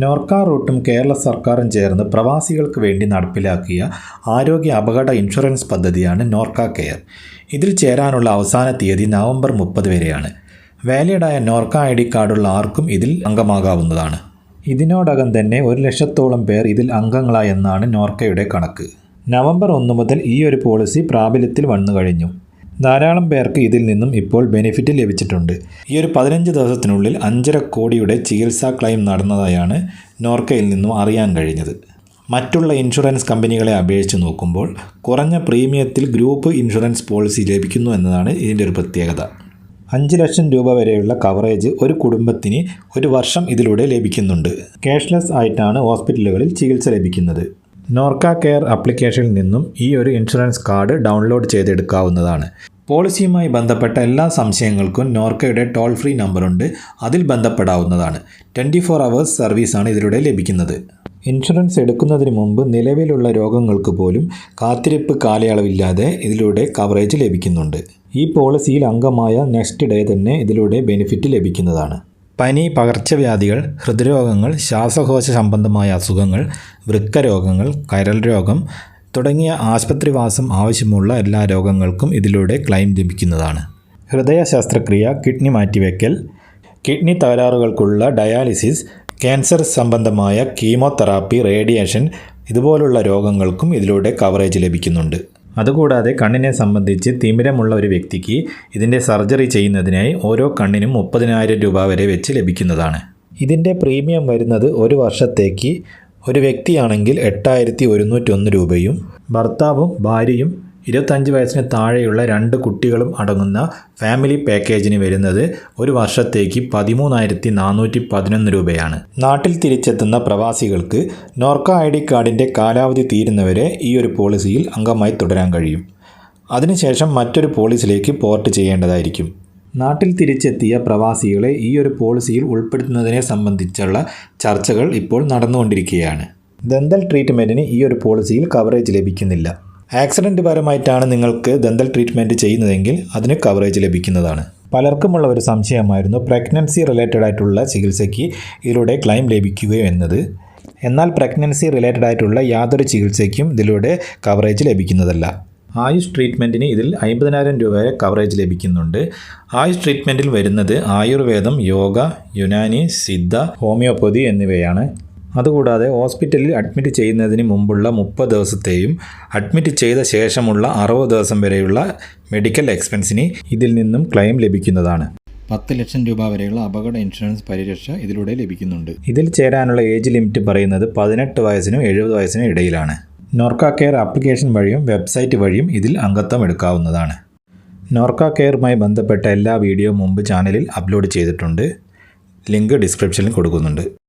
നോർക്ക റൂട്ടും കേരള സർക്കാരും ചേർന്ന് പ്രവാസികൾക്ക് വേണ്ടി നടപ്പിലാക്കിയ ആരോഗ്യ അപകട ഇൻഷുറൻസ് പദ്ധതിയാണ് നോർക്ക കെയർ. ഇതിൽ ചേരാനുള്ള അവസാന തീയതി നവംബർ മുപ്പത് വരെയാണ്. വാലിഡായ നോർക്ക ഐ ഡി കാർഡുള്ള ആർക്കും ഇതിൽ അംഗമാകാവുന്നതാണ്. ഇതിനോടകം തന്നെ ഒരു ലക്ഷത്തോളം പേർ ഇതിൽ അംഗങ്ങളായെന്നാണ് നോർക്കയുടെ കണക്ക്. നവംബർ ഒന്ന് മുതൽ ഈ ഒരു പോളിസി പ്രാബല്യത്തിൽ വന്നു കഴിഞ്ഞു. ധാരാളം പേർക്ക് ഇതിൽ നിന്നും ഇപ്പോൾ ബെനിഫിറ്റ് ലഭിച്ചിട്ടുണ്ട്. ഈ ഒരു പതിനഞ്ച് ദിവസത്തിനുള്ളിൽ അഞ്ചര കോടിയുടെ ചികിത്സാ ക്ലെയിം നടന്നതായാണ് നോർക്കയിൽ നിന്നും അറിയാൻ കഴിഞ്ഞത്. മറ്റുള്ള ഇൻഷുറൻസ് കമ്പനികളെ അപേക്ഷിച്ച് നോക്കുമ്പോൾ കുറഞ്ഞ പ്രീമിയത്തിൽ ഗ്രൂപ്പ് ഇൻഷുറൻസ് പോളിസി ലഭിക്കുന്നു എന്നതാണ് ഇതിന്റെ ഒരു പ്രത്യേകത. അഞ്ച് ലക്ഷം രൂപ വരെയുള്ള കവറേജ് ഒരു കുടുംബത്തിന് ഒരു വർഷം ഇതിലൂടെ ലഭിക്കുന്നുണ്ട്. ക്യാഷ്ലെസ് ആയിട്ടാണ് ഹോസ്പിറ്റലുകളിൽ ചികിത്സ ലഭിക്കുന്നത്. നോർക്ക കെയർ ആപ്ലിക്കേഷനിൽ നിന്നും ഈ ഒരു ഇൻഷുറൻസ് കാർഡ് ഡൗൺലോഡ് ചെയ്തെടുക്കാവുന്നതാണ്. പോളിസിയുമായി ബന്ധപ്പെട്ട എല്ലാ സംശയങ്ങൾക്കും നോർക്കയുടെ ടോൾ ഫ്രീ നമ്പറുണ്ട്. അതിൽ ബന്ധപ്പെടാവുന്നതാണ്. ട്വന്റി ഫോർ അവേഴ്സ് സർവീസാണ് ഇതിലൂടെ ലഭിക്കുന്നത്. ഇൻഷുറൻസ് എടുക്കുന്നതിന് മുമ്പ് നിലവിലുള്ള രോഗങ്ങൾക്ക് പോലും കാത്തിരിപ്പ് കാലയളവില്ലാതെ ഇതിലൂടെ കവറേജ് ലഭിക്കുന്നുണ്ട്. ഈ പോളിസിയിൽ അംഗമായ നെക്സ്റ്റ് ഡേ തന്നെ ഇതിലൂടെ ബെനിഫിറ്റ് ലഭിക്കുന്നതാണ്. പനി പകർച്ചവ്യാധികൾ ഹൃദ്രോഗങ്ങൾ ശ്വാസകോശ സംബന്ധമായ അസുഖങ്ങൾ വൃക്കരോഗങ്ങൾ കരൾ രോഗം തുടങ്ങിയ ആശുപത്രിവാസം ആവശ്യമുള്ള എല്ലാ രോഗങ്ങൾക്കും ഇതിലൂടെ ക്ലെയിം ലഭിക്കുന്നതാണ്. ഹൃദയ ശസ്ത്രക്രിയ കിഡ്നി മാറ്റിവെക്കൽ കിഡ്നി തകരാറുകൾക്കുള്ള ഡയാലിസിസ് ക്യാൻസർ സംബന്ധമായ കീമോതെറാപ്പി റേഡിയേഷൻ ഇതുപോലുള്ള രോഗങ്ങൾക്കും ഇതിലൂടെ കവറേജ് ലഭിക്കുന്നുണ്ട്. അതുകൂടാതെ കണ്ണിനെ സംബന്ധിച്ച് തിമിരമുള്ള ഒരു വ്യക്തിക്ക് ഇതിന്റെ സർജറി ചെയ്യുന്നതിനായി ഓരോ കണ്ണിനും മുപ്പതിനായിരം രൂപ വരെ വെച്ച് ലഭിക്കുന്നതാണ്. ഇതിന്റെ പ്രീമിയം വരുന്നത് ഒരു വർഷത്തേക്ക് ഒരു വ്യക്തിയാണെങ്കിൽ എട്ടായിരത്തി ഒരുന്നൂറ്റൊന്ന് രൂപയും ഭർത്താവും ഭാര്യയും ഇരുപത്തഞ്ച് വയസ്സിന് താഴെയുള്ള രണ്ട് കുട്ടികളും അടങ്ങുന്ന ഫാമിലി പാക്കേജിന് വരുന്നത് ഒരു വർഷത്തേക്ക് പതിമൂന്നായിരത്തി നാനൂറ്റി പതിനൊന്ന് രൂപയാണ്. നാട്ടിൽ തിരിച്ചെത്തുന്ന പ്രവാസികൾക്ക് നോർക്ക ഐ ഡി കാർഡിന്റെ കാലാവധി തീരുന്നവരെ ഈ ഒരു പോളിസിയിൽ അംഗമായി തുടരാൻ കഴിയും. അതിനുശേഷം മറ്റൊരു പോളിസിയിലേക്ക് പോർട്ട് ചെയ്യേണ്ടതായിരിക്കും. നാട്ടിൽ തിരിച്ചെത്തിയ പ്രവാസികളെ ഈ ഒരു പോളിസിയിൽ ഉൾപ്പെടുത്തുന്നതിനെ സംബന്ധിച്ചുള്ള ചർച്ചകൾ ഇപ്പോൾ നടന്നുകൊണ്ടിരിക്കുകയാണ്. ദന്തൽ ട്രീറ്റ്മെന്റിന് ഈ ഒരു പോളിസിയിൽ കവറേജ് ലഭിക്കുന്നില്ല. ആക്സിഡന്റ് പരമായിട്ടാണ് നിങ്ങൾക്ക് ദന്തൽ ട്രീറ്റ്മെന്റ് ചെയ്യുന്നതെങ്കിൽ അതിന് കവറേജ് ലഭിക്കുന്നതാണ്. പലർക്കുമുള്ള ഒരു സംശയമായിരുന്നു പ്രഗ്നൻസി റിലേറ്റഡ് ആയിട്ടുള്ള ചികിത്സയ്ക്ക് ഇതിലൂടെ ക്ലെയിം ലഭിക്കുകയോ എന്നത്. എന്നാൽ പ്രഗ്നൻസി റിലേറ്റഡ് ആയിട്ടുള്ള യാതൊരു ചികിത്സയ്ക്കും ഇതിലൂടെ കവറേജ് ലഭിക്കുന്നതല്ല. ആയുഷ് ട്രീറ്റ്മെന്റിന് ഇതിൽ അമ്പതിനായിരം രൂപ വരെ കവറേജ് ലഭിക്കുന്നുണ്ട്. ആയുഷ് ട്രീറ്റ്മെന്റിൽ വരുന്നത് ആയുർവേദം യോഗ യുനാനി സിദ്ധ ഹോമിയോപ്പതി എന്നിവയാണ്. അതുകൂടാതെ ഹോസ്പിറ്റലിൽ അഡ്മിറ്റ് ചെയ്യുന്നതിന് മുമ്പുള്ള മുപ്പത് ദിവസത്തെയും അഡ്മിറ്റ് ചെയ്ത ശേഷമുള്ള അറുപത് ദിവസം വരെയുള്ള മെഡിക്കൽ എക്സ്പെൻസിന് ഇതിൽ നിന്നും ക്ലെയിം ലഭിക്കുന്നതാണ്. പത്ത് ലക്ഷം രൂപ വരെയുള്ള അപകട ഇൻഷുറൻസ് പരിരക്ഷ ഇതിലൂടെ ലഭിക്കുന്നുണ്ട്. ഇതിൽ ചേരാനുള്ള ഏജ് ലിമിറ്റ് പറയുന്നത് പതിനെട്ട് വയസ്സിനും എഴുപത് വയസ്സിനും ഇടയിലാണ്. നോർക്ക കെയർ ആപ്ലിക്കേഷൻ വഴിയും വെബ്സൈറ്റ് വഴിയും ഇതിൽ അംഗത്വം എടുക്കാവുന്നതാണ്. നോർക്ക കെയറുമായി ബന്ധപ്പെട്ട എല്ലാ വീഡിയോ മുമ്പ് ചാനലിൽ അപ്ലോഡ് ചെയ്തിട്ടുണ്ട്. ലിങ്ക് ഡിസ്ക്രിപ്ഷനിൽ കൊടുക്കുന്നുണ്ട്.